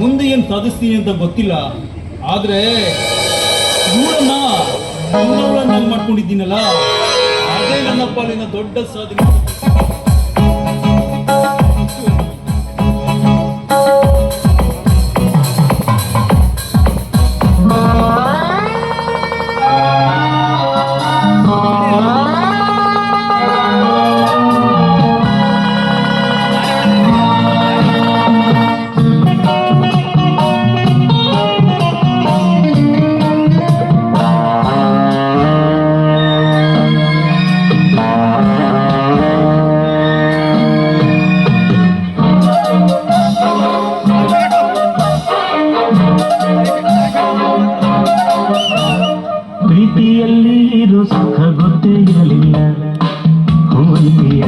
ಮುಂದೆ ಏನ್ ಸಾಧಿಸ್ತೀನಿ ಅಂತ ಗೊತ್ತಿಲ್ಲ. ಆದ್ರೆ ಮಾಡ್ಕೊಂಡಿದ್ದೀನಲ್ಲ. ಅದೇ ನನ್ನ ಪಾಲಿನ ದೊಡ್ಡ ಸಾಧನೆ. ಸುಖ ಗೊತ್ತೇ ಇರಲಿಲ್ಲ ಹೂವಂತಿಯ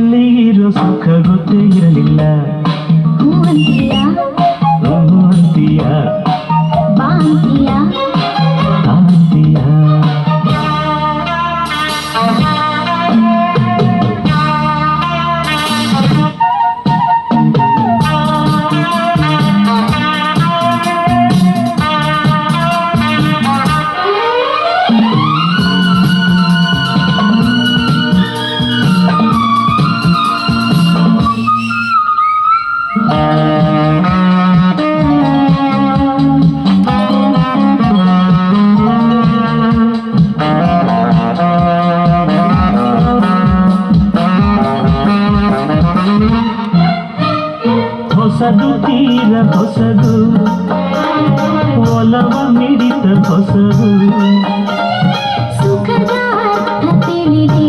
ಸುಖ ಗೊತ್ತೇ ಇರಲಿಲ್ಲ ಹೂವಂತಿಯ ಹೊಸದು ತೀರ ಹೊಸದು ಒಲವ ಮಿಡಿತ ಹೊಸದು ಸುಖದ ಅರ್ಥ ತಿಳಿದೆ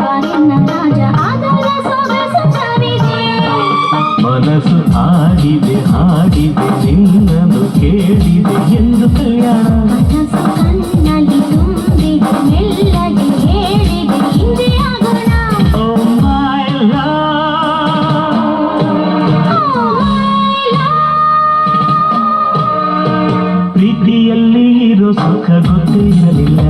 ಬಾರಿನ ರಾಜ ಅದರ ಸೊಗಸು ಸರಿದೆ ಮನಸ್ಸು ಆಡಿದೆ ಹಾಡಿದೆ ನಿನ್ನನ್ನು ಕೇಳಿದೆ ಎಂದು ಕಲ್ಯಾಣ സുഖബുദ്ധികളില്ല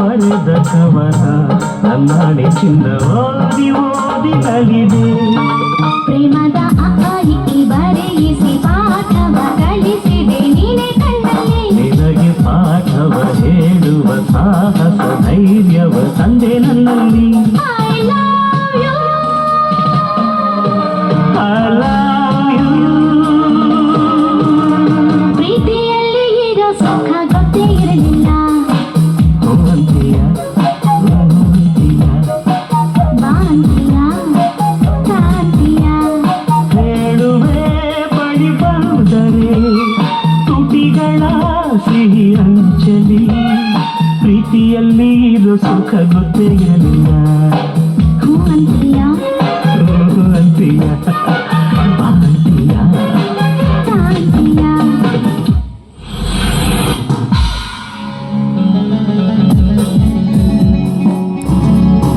ನೀನು ಬರೆದ ಕವನ ನನ್ನಾಣೆ ಚಿನ್ನ ಓದಿ ಓದಿ ನಲಿದೆ ಪ್ರೇಮದ ಅಹರಿಕೆ ಬರೆಯಿಸಿ ಪಾಠವ ಕಲಿಸಿದೆ ನೀನೆ ಕಣ್ಣಲ್ಲಿ ನಿನಗೆ ಪಾಠವ ಹೇಳುವ ಸಾಹಸ ಧೈರ್ಯವ ತಂದೆ ನನ್ನಲ್ಲಿ I love you. I love you. ಪ್ರೀತಿಯಲ್ಲಿ ಇರೋ ಸುಖ ಪ್ರೀತಿಯಲ್ಲಿ ಇರೋ ಸುಖ ಗೊತ್ತೇ